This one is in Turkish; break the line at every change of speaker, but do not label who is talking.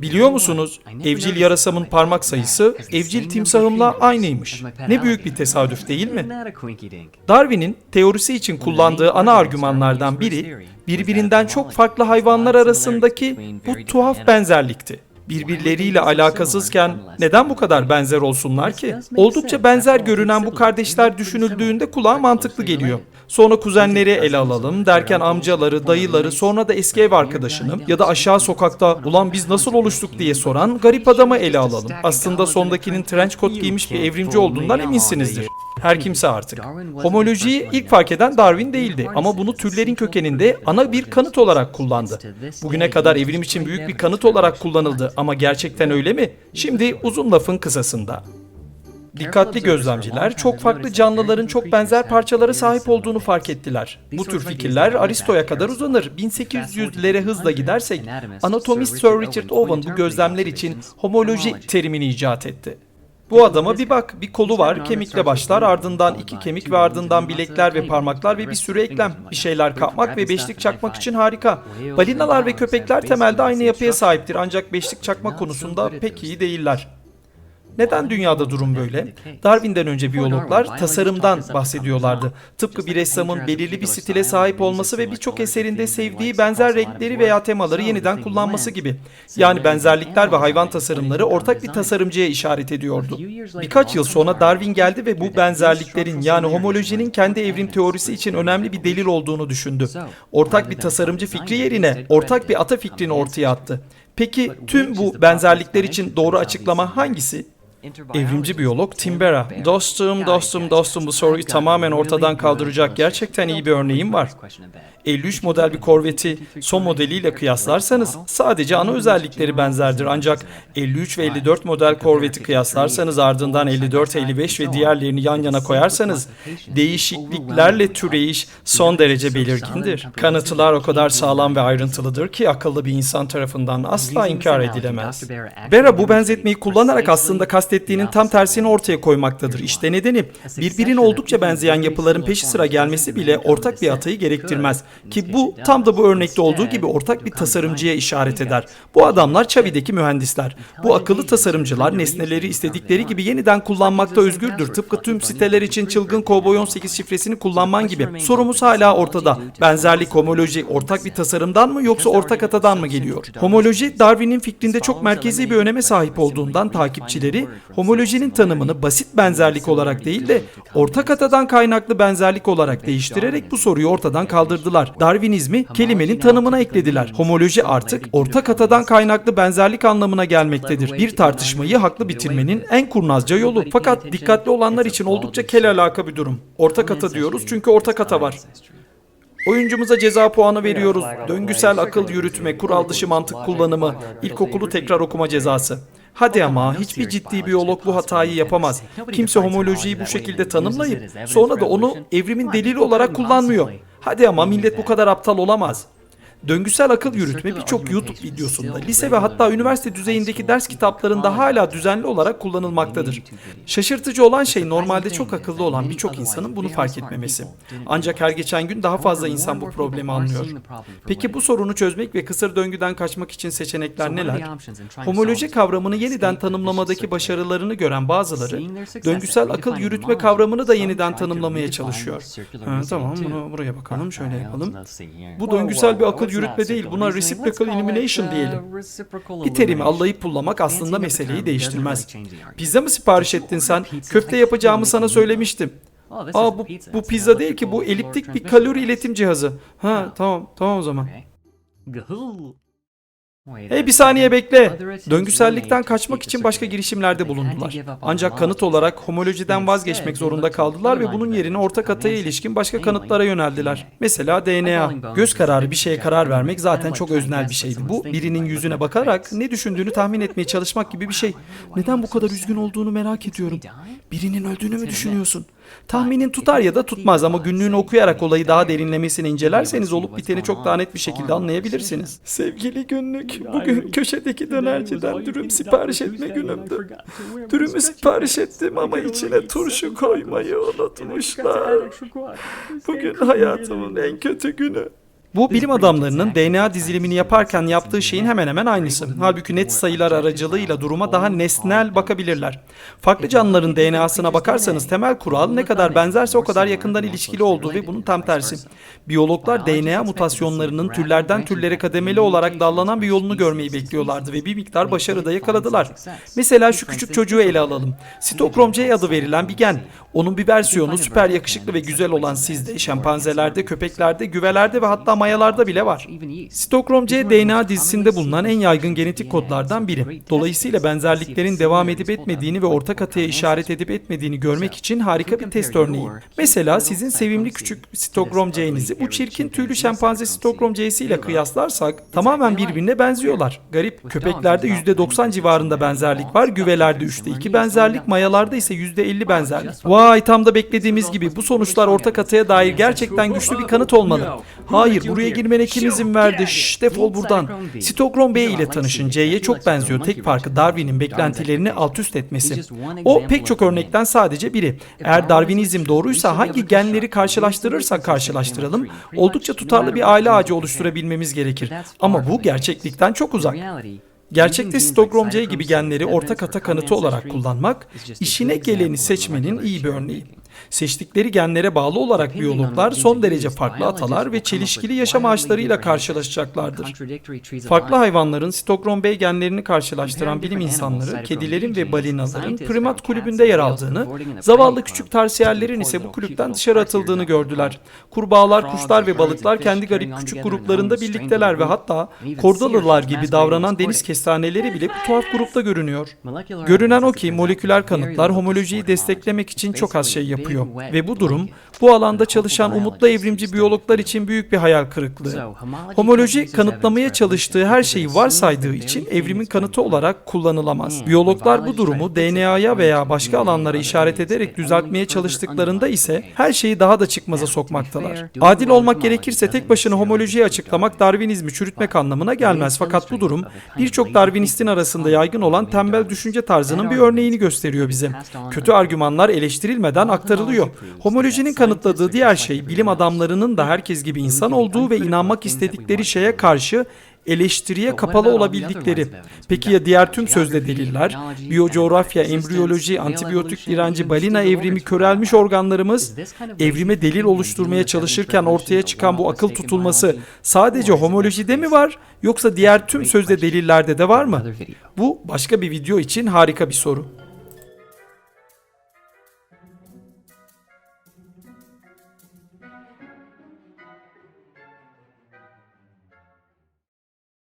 Biliyor musunuz? Evcil yarasamın parmak sayısı evcil timsahımla aynıymış. Ne büyük bir tesadüf değil mi? Darwin'in teorisi için kullandığı ana argümanlardan biri birbirinden çok farklı hayvanlar arasındaki bu tuhaf benzerlikti. Birbirleriyle alakasızken neden bu kadar benzer olsunlar ki? Oldukça benzer görünen bu kardeşler düşünüldüğünde kulağa mantıklı geliyor. Sonra kuzenleri ele alalım derken amcaları, dayıları, sonra da eski ev arkadaşını ya da aşağı sokakta ulan biz nasıl oluştuk diye soran garip adamı ele alalım. Aslında sondakinin trench coat giymiş bir evrimci olduğundan eminsinizdir. Her kimse artık. Homolojiyi ilk fark eden Darwin değildi ama bunu türlerin kökeninde ana bir kanıt olarak kullandı. Bugüne kadar evrim için büyük bir kanıt olarak kullanıldı ama gerçekten öyle mi? Şimdi uzun lafın kısasında. Dikkatli gözlemciler çok farklı canlıların çok benzer parçalara sahip olduğunu fark ettiler. Bu tür fikirler Aristo'ya kadar uzanır. 1800'lere hızla gidersek anatomist Sir Richard Owen bu gözlemler için homoloji terimini icat etti. Bu adama bir bak, bir kolu var, kemikle başlar, ardından iki kemik ve ardından bilekler ve parmaklar ve bir sürü eklem. Bir şeyler kapmak ve beşlik çakmak için harika. Balinalar ve köpekler temelde aynı yapıya sahiptir ancak beşlik çakma konusunda pek iyi değiller. Neden dünyada durum böyle? Darwin'den önce biyologlar tasarımdan bahsediyorlardı. Tıpkı bir ressamın belirli bir stile sahip olması ve birçok eserinde sevdiği benzer renkleri veya temaları yeniden kullanması gibi. Yani benzerlikler ve hayvan tasarımları ortak bir tasarımcıya işaret ediyordu. Birkaç yıl sonra Darwin geldi ve bu benzerliklerin yani homolojinin kendi evrim teorisi için önemli bir delil olduğunu düşündü. Ortak bir tasarımcı fikri yerine ortak bir ata fikrini ortaya attı. Peki tüm bu benzerlikler için doğru açıklama hangisi? Evrimci biyolog Tim Bera. Dostum, dostum, dostum bu soruyu tamamen ortadan kaldıracak gerçekten iyi bir örneğim var. 53 model bir korveti son modeliyle kıyaslarsanız sadece ana özellikleri benzerdir ancak 53 ve 54 model korveti kıyaslarsanız ardından 54, 55 ve diğerlerini yan yana koyarsanız değişikliklerle türeyiş son derece belirgindir. Kanıtlar o kadar sağlam ve ayrıntılıdır ki akıllı bir insan tarafından asla inkar edilemez. Bera bu benzetmeyi kullanarak aslında kastettiğinin tam tersini ortaya koymaktadır. İşte nedeni birbirine oldukça benzeyen yapıların peşi sıra gelmesi bile ortak bir atayı gerektirmez. Ki bu tam da bu örnekte olduğu gibi ortak bir tasarımcıya işaret eder. Bu adamlar Çavi'deki mühendisler. Bu akıllı tasarımcılar nesneleri istedikleri gibi yeniden kullanmakta özgürdür. Tıpkı tüm siteler için çılgın Cowboy 18 şifresini kullanman gibi. Sorumuz hala ortada. Benzerlik, homoloji ortak bir tasarımdan mı yoksa ortak atadan mı geliyor? Homoloji Darwin'in fikrinde çok merkezi bir öneme sahip olduğundan takipçileri homolojinin tanımını basit benzerlik olarak değil de ortak atadan kaynaklı benzerlik olarak değiştirerek bu soruyu ortadan kaldırdılar. Darwinizmi kelimenin tanımına eklediler. Homoloji artık ortak atadan kaynaklı benzerlik anlamına gelmektedir. Bir tartışmayı haklı bitirmenin en kurnazca yolu. Fakat dikkatli olanlar için oldukça kel alaka bir durum. Ortak ata diyoruz çünkü ortak ata var. Oyuncumuza ceza puanı veriyoruz. Döngüsel akıl yürütme, kural dışı mantık kullanımı, ilkokulu tekrar okuma cezası. Hadi ama hiçbir ciddi biyolog bu hatayı yapamaz. Kimse homolojiyi bu şekilde tanımlayıp sonra da onu evrimin delili olarak kullanmıyor. Hadi ama millet bu kadar aptal olamaz. Döngüsel akıl yürütme birçok YouTube videosunda, lise ve hatta üniversite düzeyindeki ders kitaplarında hala düzenli olarak kullanılmaktadır. Şaşırtıcı olan şey normalde çok akıllı olan birçok insanın bunu fark etmemesi. Ancak her geçen gün daha fazla insan bu problemi anlıyor. Peki bu sorunu çözmek ve kısır döngüden kaçmak için seçenekler neler? Homoloji kavramını yeniden tanımlamadaki başarılarını gören bazıları, döngüsel akıl yürütme kavramını da yeniden tanımlamaya çalışıyor. Ha, tamam bunu buraya bakalım, şöyle yapalım. Bu döngüsel bir akıl yürütme değil, buna reciprocal elimination diyelim. Bir terimi allayıp pullamak aslında meseleyi değiştirmez. Pizza mı sipariş ettin sen? Köfte yapacağımı sana söylemiştim. Aa bu, bu pizza değil ki bu eliptik bir kalori iletim cihazı. Ha tamam tamam o zaman. Hey bir saniye bekle. Döngüsellikten kaçmak için başka girişimlerde bulundular. Ancak kanıt olarak homolojiden vazgeçmek zorunda kaldılar ve bunun yerine ortak ataya ilişkin başka kanıtlara yöneldiler. Mesela DNA. Göz kararı bir şeye karar vermek zaten çok öznel bir şeydi. Bu birinin yüzüne bakarak ne düşündüğünü tahmin etmeye çalışmak gibi bir şey. Neden bu kadar üzgün olduğunu merak ediyorum. Birinin öldüğünü mü düşünüyorsun? Tahminin tutar ya da tutmaz ama günlüğünü okuyarak olayı daha derinlemesine incelerseniz olup biteni çok daha net bir şekilde anlayabilirsiniz. Sevgili günlük, bugün köşedeki dönerciden dürüm sipariş etme günümdü. Dürümü sipariş ettim ama içine turşu koymayı unutmuşlar. Bugün hayatımın en kötü günü. Bu bilim adamlarının DNA dizilimini yaparken yaptığı şeyin hemen hemen aynısı. Halbuki net sayılar aracılığıyla duruma daha nesnel bakabilirler. Farklı canlıların DNA'sına bakarsanız temel kural ne kadar benzerse o kadar yakından ilişkili olduğu ve bunun tam tersi. Biyologlar DNA mutasyonlarının türlerden türlere kademeli olarak dallanan bir yolunu görmeyi bekliyorlardı ve bir miktar başarı da yakaladılar. Mesela şu küçük çocuğu ele alalım. Sitokrom C adı verilen bir gen. Onun bir versiyonu süper yakışıklı ve güzel olan sizde, şempanzelerde, köpeklerde, güvelerde ve hatta mayalarda bile var. Sitokrom C DNA dizisinde bulunan en yaygın genetik kodlardan biri. Dolayısıyla benzerliklerin devam edip etmediğini ve ortak atıya işaret edip etmediğini görmek için harika bir test örneği. Mesela sizin sevimli küçük Sitokrom C'nizi bu çirkin tüylü şempanze Sitokrom C'si ile kıyaslarsak tamamen birbirine benziyorlar. Garip. Köpeklerde %90 civarında benzerlik var, güvelerde 3'te 2 benzerlik, mayalarda ise %50 benzerlik. Vay tam da beklediğimiz gibi bu sonuçlar ortak atıya dair gerçekten güçlü bir kanıt olmalı. Hayır buraya girmene kim izin verdi? Şşş defol buradan. Sitokrom B ile tanışın. C'ye çok benziyor. Tek farkı Darwin'in beklentilerini alt üst etmesi. O pek çok örnekten sadece biri. Eğer Darwinizm doğruysa hangi genleri karşılaştırırsak karşılaştıralım oldukça tutarlı bir aile ağacı oluşturabilmemiz gerekir. Ama bu gerçeklikten çok uzak. Gerçekte Stockholm C gibi genleri ortak ata kanıtı olarak kullanmak, işine geleni seçmenin iyi bir örneği. Seçtikleri genlere bağlı olarak biyologlar son derece farklı atalar ve çelişkili yaşam ağaçlarıyla karşılaşacaklardır. Farklı hayvanların Stockholm B genlerini karşılaştıran bilim insanları, kedilerin ve balinaların primat kulübünde yer aldığını, zavallı küçük tarsiyerlerin ise bu kulüpten dışarı atıldığını gördüler. Kurbağalar, kuşlar ve balıklar kendi garip küçük gruplarında birlikteler ve hatta kordalılar gibi davranan deniz kestaneleri bile bu tuhaf grupta görünüyor. Görünen o ki moleküler kanıtlar homolojiyi desteklemek için çok az şey yapıyor ve bu durum bu alanda çalışan umutlu evrimci biyologlar için büyük bir hayal kırıklığı. Homoloji kanıtlamaya çalıştığı her şeyi varsaydığı için evrimin kanıtı olarak kullanılamaz. Biyologlar bu durumu DNA'ya veya başka alanlara işaret ederek düzeltmeye çalıştıklarında ise her şeyi daha da çıkmaza sokmaktalar. Adil olmak gerekirse tek başına homolojiyi açıklamak Darwinizmi çürütmek anlamına gelmez fakat bu durum Darwinistin arasında yaygın olan tembel düşünce tarzının bir örneğini gösteriyor bize. Kötü argümanlar eleştirilmeden aktarılıyor. Homolojinin kanıtladığı diğer şey bilim adamlarının da herkes gibi insan olduğu ve inanmak istedikleri şeye karşı eleştiriye kapalı olabildikleri. Peki ya diğer tüm sözde deliller? Biyocoğrafya, embriyoloji, antibiyotik direnci, balina evrimi, körelmiş organlarımız evrime delil oluşturmaya çalışırken ortaya çıkan bu akıl tutulması sadece homolojide mi var yoksa diğer tüm sözde delillerde de var mı? Bu başka bir video için harika bir soru.